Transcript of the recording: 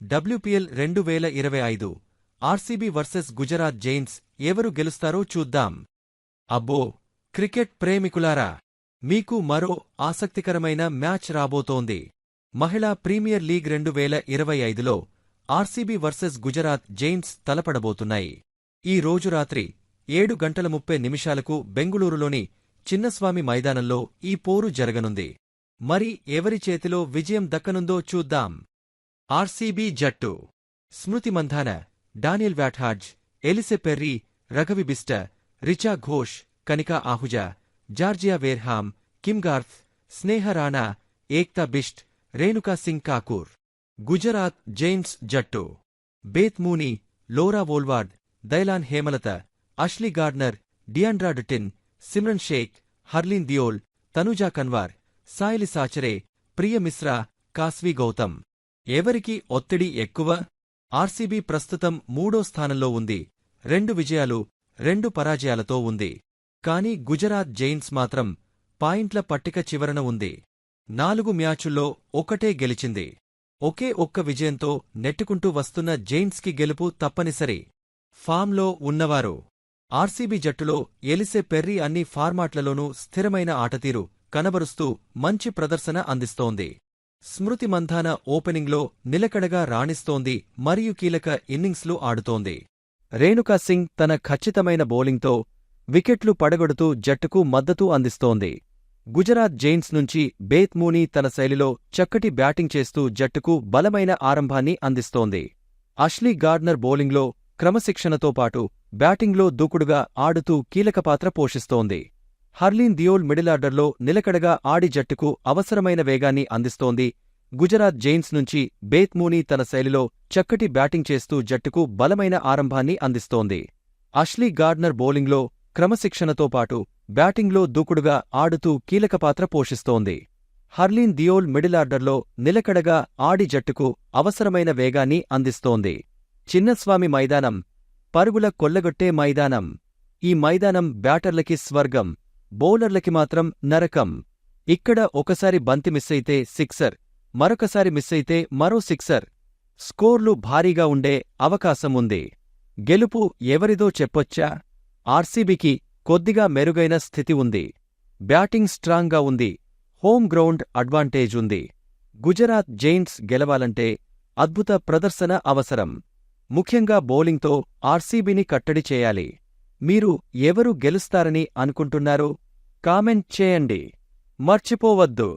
WPL రెండు వేల ఇరవై ఐదు ఆర్సీబీ వర్సెస్ గుజరాత్ జైన్స్ ఎవరు గెలుస్తారో చూద్దాం. అబ్బో క్రికెట్ ప్రేమికులారా మీకు మరో ఆసక్తికరమైన మ్యాచ్ రాబోతోంది. మహిళా ప్రీమియర్ లీగ్ రెండు వేల ఇరవై ఐదులో ఆర్సీబీ వర్సెస్ గుజరాత్ జైన్స్ తలపడబోతున్నాయి. ఈ రోజు రాత్రి ఏడు గంటల ముప్పై నిమిషాలకు బెంగుళూరులోని చిన్నస్వామి మైదానంలో ఈ పోరు జరగనుంది. మరి ఎవరి చేతిలో విజయం దక్కనుందో చూద్దాం. ఆర్సీబీ జట్టు Smriti Mandhana Danielle Wyatt Hodge Ellyse Perry Raghvi Bist Richa Ghosh Kanika Ahuja Georgia Wareham Kim Garth Sneh Rana Ekta Bisht Renuka Singh Thakur Gujarat Giants జట్టు Beth Mooney Laura Wolvaardt Dayalan Hemalatha Ashleigh Gardner Deandra Dottin Simran Shaikh Harleen Deol Tanuja Kanwar Sayali Satghare Priya Mishra Kashvee Gautam ఎవరికి ఒత్తిడి ఎక్కువ? RCB ప్రస్తుతం మూడో స్థానంలో ఉంది. రెండు విజయాలు రెండు పరాజయాలతో ఉంది. కానీ గుజరాత్ జైన్స్ మాత్రం పాయింట్ల పట్టిక చివరన ఉంది. నాలుగు మ్యాచుల్లో ఒకటే గెలిచింది. ఒకే ఒక్క విజయంతో నెట్టుకుంటూ వస్తున్న జైన్స్కి గెలుపు తప్పనిసరి. ఫామ్లో ఉన్నవారు. ఆర్సీబీ జట్టులో ఎలిసే పెర్రీ అన్ని ఫార్మాట్లలోనూ స్థిరమైన ఆటతీరు కనబరుస్తూ మంచి ప్రదర్శన అందిస్తోంది. స్మృతి మంధాన ఓపెనింగ్లో నిలకడగా రాణిస్తోంది మరియు కీలక ఇన్నింగ్స్లు ఆడుతోంది. రేణుకా సింగ్ తన ఖచ్చితమైన బౌలింగ్తో వికెట్లు పడగొడుతూ జట్టుకు మద్దతు అందిస్తోంది. గుజరాత్ జైన్స్ నుంచి బేత్ మూనీ తన శైలిలో చక్కటి బ్యాటింగ్ చేస్తూ జట్టుకు బలమైన ఆరంభాన్ని అందిస్తోంది. అష్లీ గార్డ్నర్ బౌలింగ్లో క్రమశిక్షణతో పాటు బ్యాటింగ్లో దూకుడుగా ఆడుతూ కీలక పాత్ర పోషిస్తోంది. హర్లీన్ దియోల్ మిడిలార్డర్లో నిలకడగా ఆడి జట్టుకు అవసరమైన వేగాన్ని అందిస్తోంది. గుజరాత్ జైన్స్ నుంచి బేత్ మూనీ తన శైలిలో చక్కటి బ్యాటింగ్ చేస్తూ జట్టుకు బలమైన ఆరంభాన్ని అందిస్తోంది. అష్లీ గార్డ్నర్ బౌలింగ్లో క్రమశిక్షణతో పాటు బ్యాటింగ్లో దూకుడుగా ఆడుతూ కీలక పాత్ర పోషిస్తోంది. హర్లీన్ దియోల్ మిడిలార్డర్లో నిలకడగా ఆడి జట్టుకు అవసరమైన వేగాన్ని అందిస్తోంది. చిన్నస్వామి మైదానం పరుగుల కొల్లగొట్టే మైదానం. ఈ మైదానం బ్యాటర్లకి స్వర్గం. బౌలర్లకి మాత్రం నరకం. ఇక్కడ ఒకసారి బంతి మిస్సైతే సిక్సర్ మరొకసారి మిస్సైతే మరో సిక్సర్. స్కోర్లు భారీగా ఉండే అవకాశం ఉంది. గెలుపు ఎవరిదో చెప్పొచ్చా? ఆర్సీబీకి కొద్దిగా మెరుగైన స్థితి ఉంది. బ్యాటింగ్ స్ట్రాంగ్గా ఉంది. హోమ్ గ్రౌండ్ అడ్వాంటేజ్ ఉంది. గుజరాత్ జైంట్స్ గెలవాలంటే అద్భుత ప్రదర్శన అవసరం. ముఖ్యంగా బౌలింగ్తో ఆర్సీబీని కట్టడి చేయాలి. మీరు ఎవరు గెలుస్తారని అనుకుంటున్నారు కామెంట్ చేయండి. మర్చిపోవద్దు.